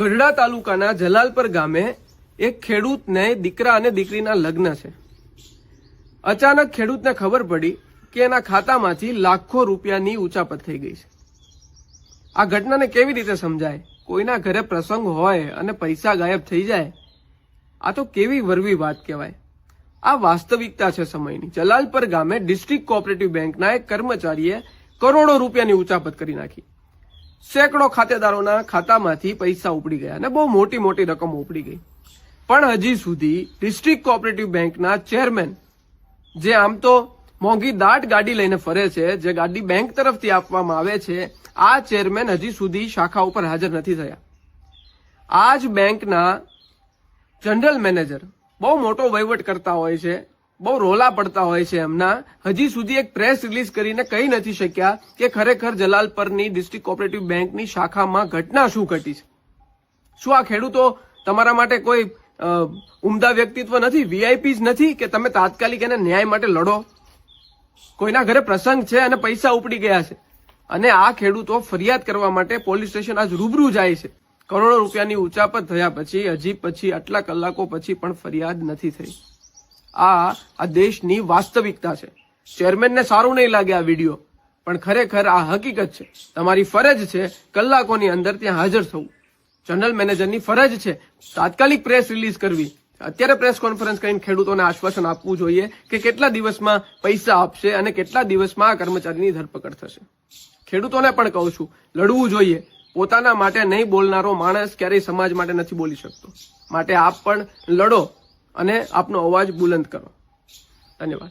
ગઢડા તાલુકાના જલાલપર ગામે એક ખેડૂતને દીકરા અને દીકરીના લગ્ન છે. અચાનક ખેડૂતને ખબર પડી કે એના ખાતામાંથી લાખો રૂપિયાની ઉચાપત થઈ ગઈ છે. આ ઘટનાને કેવી રીતે સમજાય? કોઈના ઘરે પ્રસંગ હોય અને પૈસા ગાયબ થઈ જાય, આ તો કેવી વરવી વાત કહેવાય. આ વાસ્તવિકતા છે સમયની. જલાલપર ગામે ડિસ્ટ્રિક્ટ કોઓપરેટિવ બેંકના એક કર્મચારીએ કરોડો રૂપિયાની ઉચાપત કરી નાખી. સેંકડો ખાતેદારોના ખાતામાંથી પૈસા ઉપડી ગયા અને બહુ મોટી મોટી રકમ ઉપડી ગઈ. પણ હજી સુધી ડિસ્ટ્રિક્ટ કોઓપરેટિવ બેંકના ચેરમેન, જે આમ તો મોંઘી દાટ ગાડી લઈને ફરે છે, જે ગાડી બેંક તરફથી આપવામાં આવે છે, આ ચેરમેન હજી સુધી શાખા ઉપર હાજર નથી થયા. આ જ બેંકના જનરલ મેનેજર બહુ મોટો વહીવટ કરતા હોય છે બહુ રોલા પડતા હોય છે એમના. હજી સુધી એક પ્રેસ રિલીઝ કરીને કહી નથી શક્યા કે ખરેખર જલાલપરની ડિસ્ટ્રિક્ટ કોઓપરેટિવ બેંકની શાખામાં ઘટના શું ઘટી છે. શું આ ખેડૂતો તમારા માટે કોઈ ઉમદા વ્યક્તિત્વ નથી વીઆઈપી જ નથી કે તમે તાત્કાલિક એને ન્યાય માટે લડો? કોઈના ઘરે પ્રસંગ છે અને પૈસા ઉપડી ગયા છે. અને આ ખેડૂતો ફરિયાદ કરવા માટે પોલીસ સ્ટેશન આજ રૂબરૂ જાય છે. કરોડો રૂપિયાની ઉચાપત થયા પછી, હજી પછી, આટલા કલાકો પછી પણ ફરિયાદ નથી થઈ. આ આ દેશની વાસ્તવિકતા છે. ચેરમેનને સારું નહીં લાગે આ વીડિયો પણ ખરેખર આ હકીકત છે. તમારી ફરજ છે કલાકોની અંદર ત્યાં હાજર થવું. જનરલ મેનેજરની ફરજ છે તાત્કાલિક પ્રેસ રિલીઝ કરવી. અત્યારે પ્રેસ કોન્ફરન્સ કરીને ખેડૂતોને આશ્વાસન આપવું જોઈએ કે કેટલા દિવસમાં પૈસા આપશે અને કેટલા દિવસમાં આ કર્મચારીની ધરપકડ થશે. ખેડૂતોને પણ કહું છું, લડવું જોઈએ. પોતાના માટે નહીં બોલનારો માણસ ક્યારેય સમાજ માટે નથી બોલી શકતો. માટે આપ પણ લડો. અને આપનો અવાજ બુલંદ કરો. ધન્યવાદ.